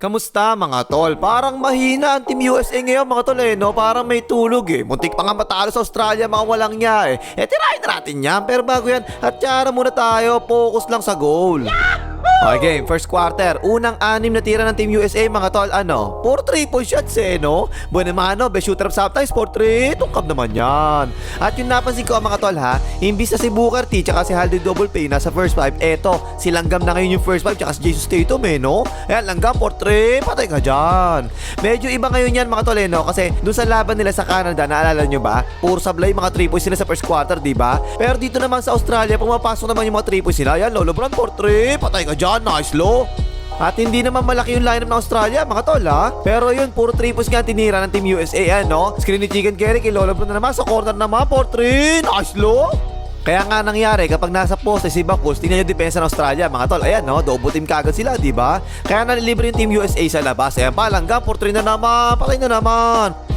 Kamusta mga tol? Parang mahina ang Team USA ngayon mga tol eh, no? Parang may tulog eh. Muntik pa nga matalo sa Australia, mga walang niya eh. Eh, tirahin na natin yan. Pero bago yan, at muna tayo. Focus lang sa goal. Okay, game. First quarter. Unang anim na tira ng Team USA, mga tol. Ano? Puro 3 point shots eh, no? Bueno mano, best shooter of sometimes, 4-3. Tungkap naman yan. At yung napansin ko, mga tol, ha? Imbis na si Booker T, tsaka si Haldo Double Pay nasa first five, eto, si Langgam na ngayon yung first five, tsaka si Jesus Tatum eh, no? Ayan, Langgam, 4-3. Patay ka dyan. Medyo iba ngayon yan, mga tol, eh, no? Kasi doon sa laban nila sa Canada, naalala nyo ba? Puro sablay mga 3 points sila sa first quarter, di ba? Pero dito naman sa Australia, pumapasok naman yung mga 3 points sila. Ayan, Lolo Brown, 4-3. Patay ka dyan. Nice, low. At hindi naman malaki yung lineup ng Australia, mga tol ha. Pero yun, puro 3 points nga tinira ng Team USA, ano? Screen ni Chicken Kerry, kay Lolo Brown na naman, sa corner naman, 4-3. Nice, low. Kaya nga nangyari kapag nasa poste si Bakus, tingnan yung depensa ng Australia, mga tol. Ayan, no? Double team kagad sila, di ba? Kaya nalilibre yung Team USA sa labas. Ayan pa, langga, 4-3 na naman. Patay na naman.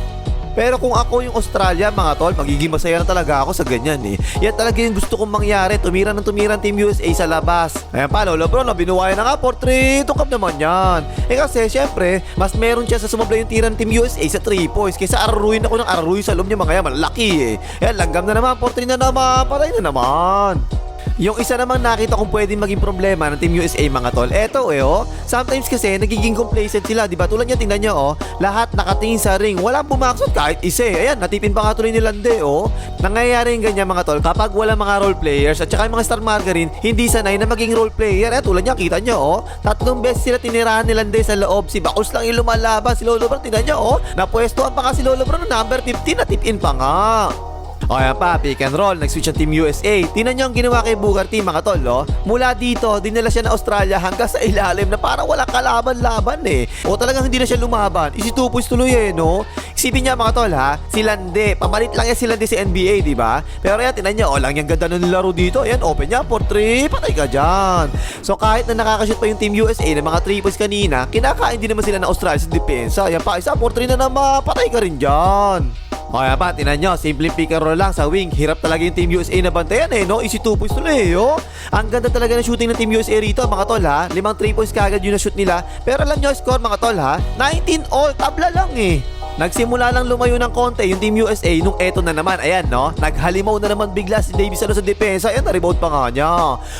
Pero kung ako yung Australia, mga tol, magiging masaya na talaga ako sa ganyan eh. Yan talaga yung gusto kong mangyari. Tumira ng tumira Team USA sa labas. Ayan pa, lolo bro, no, binuwayan na nga, 4-3. Tungkap naman yan. Eh kasi, syempre, mas meron siya sa sumabla yung tira ng Team USA sa 3 points. Kaysa araruin ako ng araruin sa loob niya mga yan. Malaki eh. Ayan, langgam na naman, 4-3 na naman. Patay na naman. Yung isa namang nakita kong pwedeng maging problema ng Team USA mga tol, eto eh oh. Sometimes kasi nagiging complacent sila, di ba? Tulad niya, tingnan niyo oh. Lahat nakatingin sa ring, walang bumaksot kahit isa eh. Ayan, natipin pa nga tuloy ni Lande oh. Nangyayari yung ganyan mga tol kapag wala mga role players at saka yung mga star margarine, hindi sanay na maging role player. Eh, tulad niya, kita niyo oh. Tatlong beses sila tinirahan ni Lande sa loob. Si Bakus lang yung lumalaban. Si Lolo Brown, tingnan niyo oh. Napwestuhan pa nga si Lolo Brown number 15, natipin pa nga. O yan pa, pick and roll, nag-switch ang Team USA. Tingnan nyo ang ginawa kay Booker Team mga tol, oh. Mula dito, dinala siya na Australia hanggang sa ilalim na parang wala kalaban-laban eh. O talagang hindi na siya lumaban. Isi 2 points tuloy eh, no? Isipin niya mga tol ha, si Lande, pamalit lang yan si Lande si NBA, di ba? Pero yan, tingnan niya, oh, lang yung ganda ng laro dito. Ayan, open niya, for 3, patay ka dyan. So kahit na nakakashoot pa yung Team USA ng mga 3 points kanina, kinakain din naman sila ng Australia sa depensa. Ayan pa, isa, for 3 na naman, patay ka rin dyan. Kaya ba, tinan nyo, simple pick and roll lang sa wing. Hirap talaga yung Team USA na bantayan eh, no? Easy 2 points tuloy eh, oh. Ang ganda talaga ng shooting ng Team USA rito, mga tol ha. Limang 3 points kagad yung na-shoot nila. Pero alam nyo, score mga tol ha, 19 all, tabla lang eh. Nagsimula lang lumayo ng konti yung Team USA nung eto na naman. Ayan, no? Naghalimaw na naman bigla si Davis ano sa depensa. Ayan, na-rebound pa nga niya.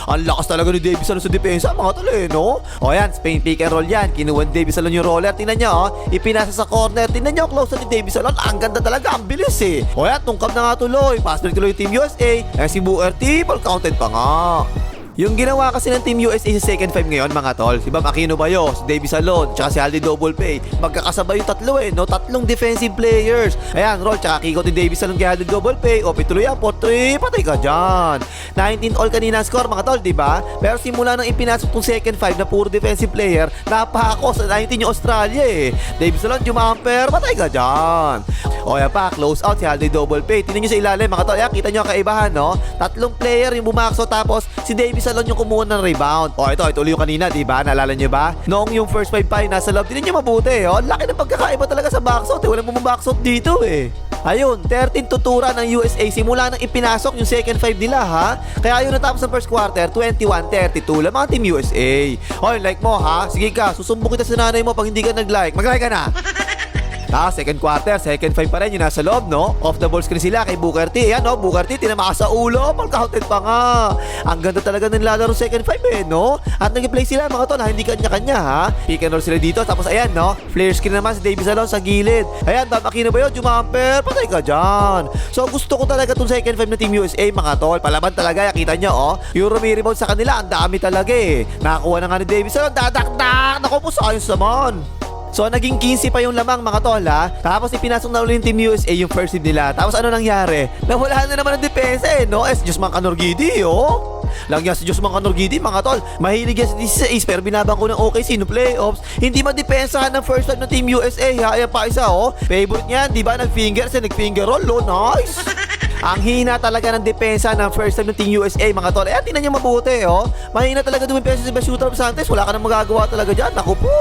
Ang lakas talaga ni Davis ano sa depensa, mga tol eh, no? O ayan, Spain pick and roll yan. Kinuha ni Davis Alon yung roller. Tingnan niyo, oh. Ipinasa sa corner. Tingnan niyo, close ni Davis Alon. Ang ganda talaga, ang bilis eh. O ayan, tungkap na nga tuloy. Pass break tuloy Team USA. Ayan si Booker T, ball counted pa nga. Yung ginawa kasi ng Team USA sa second five ngayon mga tol, si Bam Aquino Bayo, si Davis Alon, tsaka si Aldi Double Pay, magkakasabay yung tatlo eh, no? Tatlong defensive players. Ayan, roll, tsaka kikot ni Davis Alon kay Aldi Double Pay, o pituloy yan, 4-3, patay ka dyan. 19 all kanina score mga tol, di ba? Pero simula nang ipinasok tong second five na puro defensive player, napako sa 19 yung Australia eh. Davis Alon, jumamper, patay ka dyan. O yan pa, close out si Aldi Double Pay. Tingnan nyo sa ilalim mga tol, yan, kita nyo ang kaibahan, no? Tatlong player yung bumakso tapos si Davis Alon yung kumuha ng rebound. O ito, ito ulit yung kanina, di ba? Naalala nyo ba? Noong yung first five pa nasa loob, tingnan nyo mabuti. Oh. Laki ng pagkakaiba talaga sa boxout. Eh. Walang bumaboxout dito eh. Ayun, 13 tutura ng USA simula nang ipinasok yung second five nila ha. Kaya yun natapos ng first quarter, 21-32 lang mga Team USA. Hoy, like mo ha? Sige ka, susumbong kita sa nanay mo pag hindi ka nag-like. Mag-like ka na! Ah, second quarter, second five pa rin yung nasa loob, no? Off the ball screen sila kay Booker T. Yan, no? Booker T, tinamaka sa ulo. Pagka-counted pa nga. Ang ganda talaga ng lalaro second five, eh, no? At nag-play sila, mga tol, ha? Hindi kanya-kanya, ha? Pick and roll sila dito. Tapos, ayan, no? Flare screen naman si Davis Alon sa gilid. Ayan, Bam Aquino ba yun? Jumamper. Patay ka dyan. So, gusto ko talaga itong second five na Team USA, mga tol. Palaban talaga, kita nyo, oh. Yung rebound sa kanila, ang dami talaga, eh. Nakakuha na nga ni Davis Alon. Dadakdak! Naku po, sayos naman. So naging 15 pa yung lamang mga tol ha. Tapos ipinasok na ulit yung Team USA yung first seed nila. Tapos ano nangyari? Nawala na naman ang depensa eh, no? Es Diyos mga Kanorgidi, oh. Lang yan si Diyos mga Kanorgidi, mga tol. Mahilig yan sa 16 pero binabang ko ng OKC no playoffs. Hindi madepensahan ng first time ng Team USA ha. Ayan pa isa, oh. Favorite niyan, di ba? Nag-finger siya, nag-finger roll, oh. Nice. Ang hina talaga ng depensa ng first time ng Team USA, mga tol. Eh, tingnan niyo mabuti, oh. Mahina talaga dumipensa si of Santos. Wala ka nang magagawa talaga dyan. Naku po.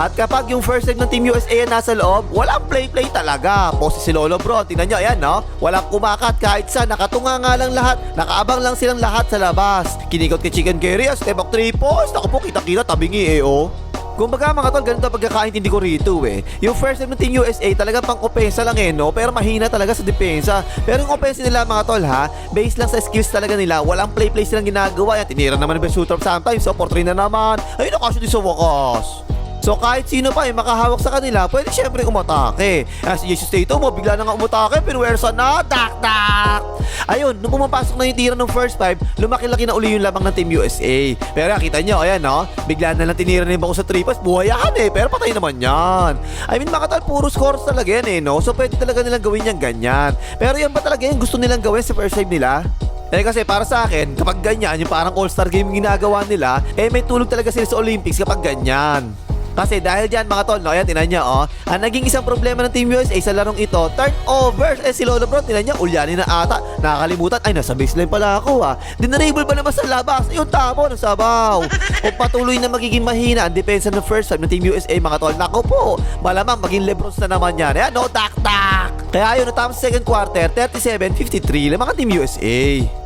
At kapag yung first leg ng Team USA yan nasa loob, walang play-play talaga. Pose si Lolo bro, tingnan nyo, ayan no? Walang kumakat kahit sa, nakatunga nga lang lahat. Nakaabang lang silang lahat sa labas. Kinikot kay Chicken Curry, step back 3 points. Naku po, kita-kita, tabingi eh oh. Kumbaga mga tol, ganito pagkakaintindi ko rito eh. Yung first time ng Team USA talaga pang opensa lang eh no, pero mahina talaga sa depensa. Pero yung opensa nila mga tol ha, based lang sa skills talaga nila, walang play-play silang ginagawa. Yan, tinira naman ng best shooter sometimes, so 4-3 na naman. Ayun, nakasya din sa wakas. So kahit sino pa eh makahawak sa kanila, pwede syempre umatake. As si Jesus Tatum mo, bigla na nga umatake, pinuwersa na, tak tak. Ayun, nung pumapasok na yung tira ng first five, lumaki-laki na uli yung lamang ng Team USA. Pero kita nyo, ayan no, bigla na lang tinira na yung bako sa tripas, buhayahan eh, pero patay naman yan. I mean, mga tal, puro scores talaga yan eh, no? So pwede talaga nilang gawin yan ganyan. Pero yan ba talaga yung gusto nilang gawin sa first five nila? Eh kasi para sa akin, kapag ganyan, yung parang all-star game ginagawa nila, eh may tulog talaga sila sa Olympics kapag ganyan. Kasi dahil dyan mga tol, no, ayan, tinan niya, oh. Ang naging isang problema ng Team USA sa larong ito, turnovers. Eh, si Lolo Bro, tinan niya, ulyanin na ata. Nakakalimutan, ay, nasa baseline pala ako, ah. Dinarable pa naman sa labas. Yung tapo ng sabaw. Kung patuloy na magiging mahina ang depensa ng first time ng Team USA, mga tol, nako po, malamang maging Lebrons na naman yan. Ayan, no, tak, tak. Kaya yun, natapos sa second quarter, 37-53 lang mga Team USA.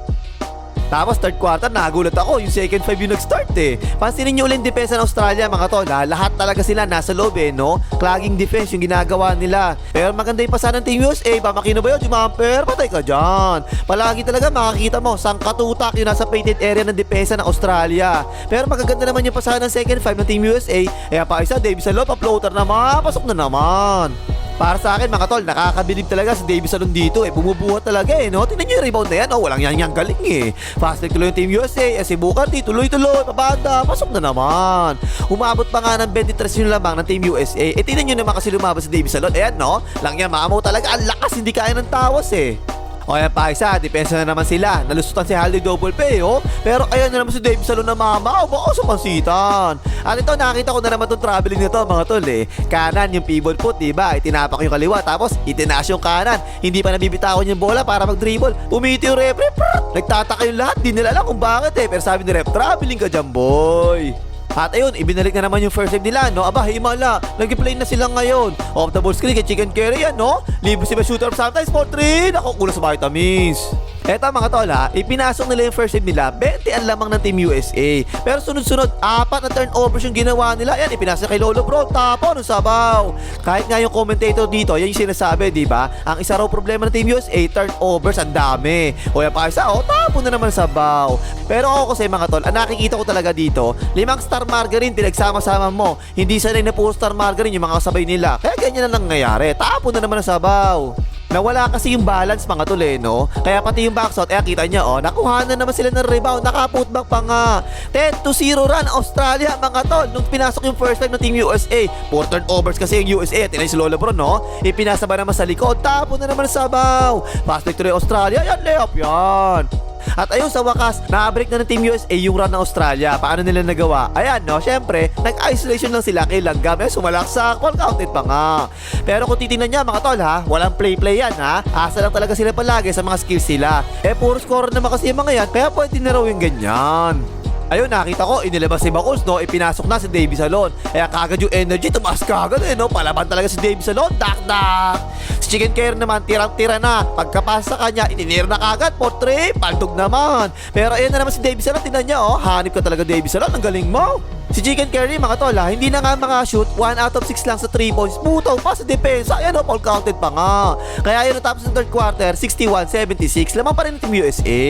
Tapos third quarter, nagulat ako. Yung second five yung nag-start eh. Pansinin nyo ulit yung depensa ng Australia mga tol ha. Lahat talaga sila nasa loob eh no. Clogging defense yung ginagawa nila. Pero maganda yung pasa ng Team USA. Pamakino ba yun? Jumamper? Patay ka dyan. Palagi talaga makakita mo. Sang katutak yung nasa painted area ng depensa ng Australia. Pero magaganda naman yung pasa ng second five ng Team USA. Kaya pa isa, Davis sa loob, floater naman. Pasok na naman. Para sa akin mga tol, nakakabilib talaga si Davis Salon dito eh. Bumubuhat talaga eh, no? Tingnan nyo yung rebound na yan, oh. Walang yan yang galing eh. Fast break tuloy yung Team USA. Eh, si Bukati, tuloy-tuloy, pabanda, pasok na naman. Umabot pa nga ng 23 yung lamang ng Team USA. Eh, tingnan nyo naman kasi lumabas si Davis Salon. Ayan, no? Lang yan, maamaw talaga. Ang lakas, hindi kaya ng tawas eh. O yan pa isa, depensa na naman sila. Nalusutan si Hallie double pay, oh. Pero ayan na naman si Dave Salon na mama, o baka sumansitan. At ito, nakita ko na naman itong traveling nito, mga tol, eh. Kanan yung pivot foot, diba? Itinapak yung kaliwa, tapos itinaas yung kanan. Hindi pa nabibitawan yung bola para mag-dribble. Umiti yung referee, prrrt! Nagtataka yung lahat, di nila alam kung bakit eh. Pero sabi ni ref, traveling ka dyan, boy. At ayun, ibinalik na naman yung first save nila, no? Aba, himala, nag-play na sila ngayon. Off the ball screen kay Chicken Curry yan, no? Libre si shooter sometimes, 4-3. Ako, kulang sa vitamins. Eto mga tol ha, ipinasok nila yung first save nila, 20 ang lamang ng Team USA. Pero sunod-sunod, apat na turnovers yung ginawa nila. Yan, ipinasa kay Lolo Bro, tapo ng sabaw. Kahit nga yung commentator dito, yan yung sinasabi, di ba? Ang isa raw problema ng Team USA, turnovers, ang dami. O yan pa isa, oh, tapo na naman sabaw. Pero ako kasi mga tol, ang nakikita ko talaga dito, limang star margarine pinagsama-sama mo. Hindi sanay na puro star margarine yung mga kasabay nila. Kaya ganyan na lang nangyayari. Tapo na naman ang sabaw. Nawala kasi yung balance mga tol eh, no? Kaya pati yung backshot, eh kita niya oh, nakuha na naman sila ng rebound, nakaputback pa nga. 10 to 0 run Australia mga tol nung pinasok yung first time ng Team USA. 4 turnovers kasi yung USA, tinay si Lola Bro, no? Ipinasa ba naman sa likod, tapon na naman sa sabaw. Fast break Australia, yan layup yan. At ayun sa wakas, na-break na ng Team USA yung run ng Australia. Paano nila nagawa? Ayan no, syempre, nag-isolation lang sila kay Langgam. Eh, sumalaksak, well counted pa nga. Pero kung titingnan niya mga tol ha, walang play-play yan ha. Asa lang talaga sila palagi sa mga skills sila. Eh, puro scorer naman kasi yung mga yan, kaya pwede na raw yung ganyan. Ayun, nakita ko, inilabas si Bakuls, no? Ipinasok na si Davey Salon. Kaya kagad yung energy, tumaas kagad eh, no? Palaban talaga si Davey Salon, dak dak. Si Chicken Care naman, tirang-tira na. Pagkapasa sa kanya, ininir na kagad, portray, paltog naman. Pero ayun na naman si Davey Salon, tinan niya, oh. Hanip ka talaga, Davey Salon, ang galing mo. Si Chicken Curry, mga tol, ha, hindi na nga mga shoot, 1 out of 6 lang sa 3 points. Putaw pa sa depensa. Ayan, oh, all counted pa nga. Kaya yun, natapos ng third quarter, 61-76. Lamang pa rin ng Team USA.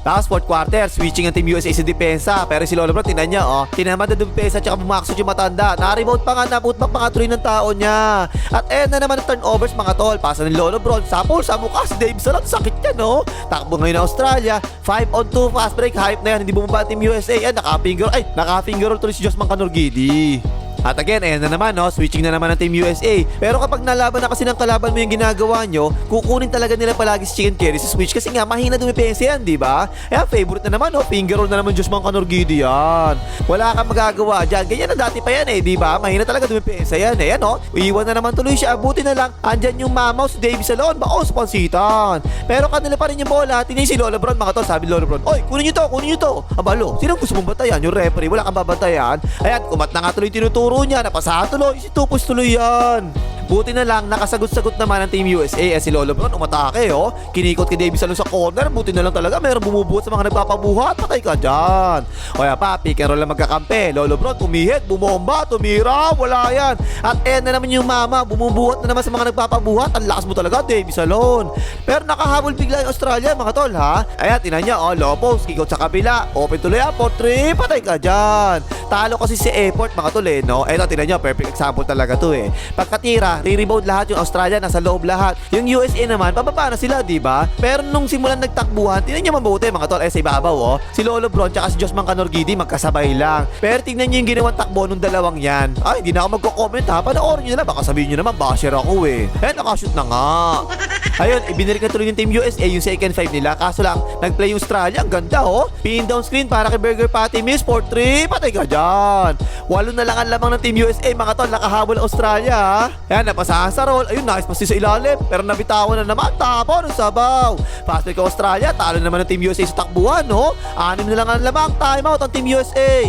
Tapos fourth quarter, switching ang Team USA sa depensa. Pero si Lolo Bro, tinan niya, oh. Tinamad na depensa tsaka bumaksot yung matanda. Na-remote pa nga, naputmak pa nga tuloy ng tao niya. At eh na naman ang turnovers mga tol. Pasa ni Lolo Bro, sapol sa mukha si Dave Salat. Sakit yan, no? Takbo ngayon ng Australia. 5 on 2 fast break. Hype na yan. Hindi bumaba Team USA. Yan, naka-finger. Ay, naka-finger roll tuloy si Josman Canorgidi. At again, ayan na naman, no? switching na naman ng Team USA. Pero kapag nalaban na kasi ng kalaban mo yung ginagawa nyo, kukunin talaga nila palagi si Chicken Curry sa switch kasi nga mahina dumipensa yan, di ba? Ayan, favorite na naman, no? finger roll na naman Diyos mga Kanorgidi yan. Wala kang magagawa dyan. Ganyan na dati pa yan eh, di ba? Mahina talaga dumipensa yan eh. Yan, no? Iwan na naman tuloy siya. Buti na lang, andyan yung mamaw si Davey Salon. Bako sa pansitan. Pero kanila pa rin yung bola. Tinay si Lola Brown, mga tol. Sabi ni Lola Brown, Oy, kunin nyo to, kunin nyo to. Abalo, sino gusto mong batayan? Yung referee, wala kang babantayan. Ayan, kumat na nga tuloy tinuturo niya. Napasahan tuloy, si Tupos tuloy yan. Buti na lang, nakasagot-sagot naman ang Team USA eh si Lolo Bron umatake oh. Kinikot kay Davis Salon sa corner, buti na lang talaga meron bumubuhat sa mga nagpapabuhat, patay ka dyan. O yan pa, pick and roll lang magkakampi. Lolo Bron tumihit, bumomba, tumira, wala yan. At eh na naman yung mama, bumubuhat na naman sa mga nagpapabuhat. Ang lakas mo talaga, Davis Salon. Pero nakahabol bigla yung Australia, mga tol ha. Ayan, tinan niya, oh, low post, kick sa kabila. Open tuloy ang 4-3, patay ka dyan. Talo kasi si Airport, mga tol eh, no? Eto, tinan niyo, perfect example talaga to eh. Pagkatira, re-rebound lahat yung Australia, nasa loob lahat. Yung USA naman, pababa na sila, di ba? Pero nung simulan nagtakbuhan, tinan niyo mabuti, mga tol, eh, sa ibabaw, oh. Si Lolo Bron, tsaka si Josman Canorgidi, magkasabay lang. Pero tingnan niyo yung ginawang takbo nung dalawang yan. Ay, hindi na ako magko-comment ha. Panoorin niyo na, baka sabihin niyo naman, basher ako eh. Eh, nakashoot na nga. Ayun, ibinirik na tuloy ng Team USA yung second five nila. Kaso lang, nag-play yung Australia. Ang ganda, oh. Pin down screen para kay Burger Patty Miss. 4-3. Patay ka dyan. Walo na lang ang lamang ng Team USA. Mga tol, nakahabol ang Australia, ha. Napasahan sa. Ayun, nice pass sa ilalim. Pero nabitawan na naman. Tapo ng sabaw. Break ang Australia. Talo naman ng Team USA sa takbuhan, no. Anim na lang ang lamang. Time out ang Team USA.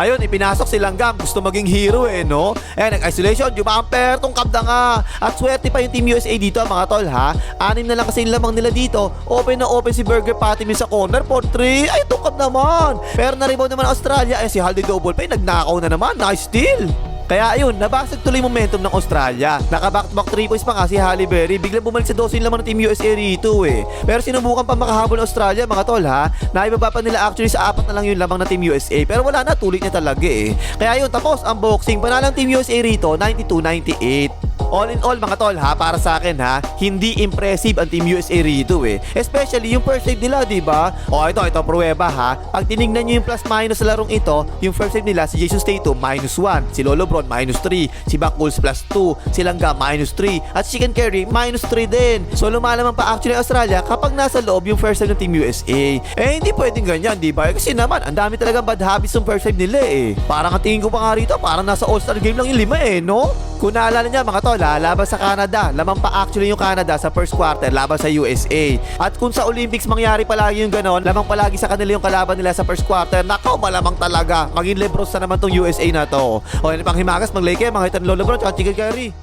Ayun, ipinasok si Langgam. Gusto maging hero eh, no? Eh, nag-isolation, Jumamper, tungkab na nga. At swerte pa yung Team USA dito, mga tol, ha? Anim na lang kasi lamang nila dito. Open na open si Burger Patty Mill sa corner for 3. Ay, tungkab naman. Pero na-rebound naman Australia. Eh, si Haldy Double Pay, nagnakaw na naman. Nice steal. Kaya ayun, nabasag tuloy momentum ng Australia. Naka-back-to-back 3 points pa nga si Halle Berry. Biglang bumalik sa 12 yung laman ng Team USA rito eh. Pero sinubukan pa makahabol ng Australia mga tol ha. Naibaba pa nila actually sa apat na lang yung lamang ng Team USA. Pero wala na, tuloy niya talaga eh. Kaya yun, tapos ang boxing. Panalang Team USA rito, 92-98. All in all mga tol ha, para sa akin ha, hindi impressive ang Team USA rito eh. Especially yung first save nila, di ba? O ito, ito pruweba ha. Pag tinignan nyo yung plus minus sa larong ito, yung first save nila si Jason Statham minus 1, si Lolo Bron minus 3, si Bakuls plus 2, si Langga minus 3, at si Chicken Curry minus 3 din. So lumalaman pa actually Australia kapag nasa loob yung first save ng Team USA. Eh hindi pwedeng ganyan, di ba? Eh, Kasi naman, ang dami talagang bad habits ng first save nila eh. Parang ang tingin ko pa nga rito, parang nasa All-Star game lang yung lima eh, no? Kung naalala niya mga tol, ha, laban sa Canada. Lamang pa actually yung Canada sa first quarter laban sa USA. At kung sa Olympics mangyari palagi yung ganon, lamang palagi sa kanila yung kalaban nila sa first quarter. Nako, malamang talaga. Maging Lebron na naman tong USA na to. O yan pang himagas, mag-like mga itan Bro, tsaka Chicken Curry.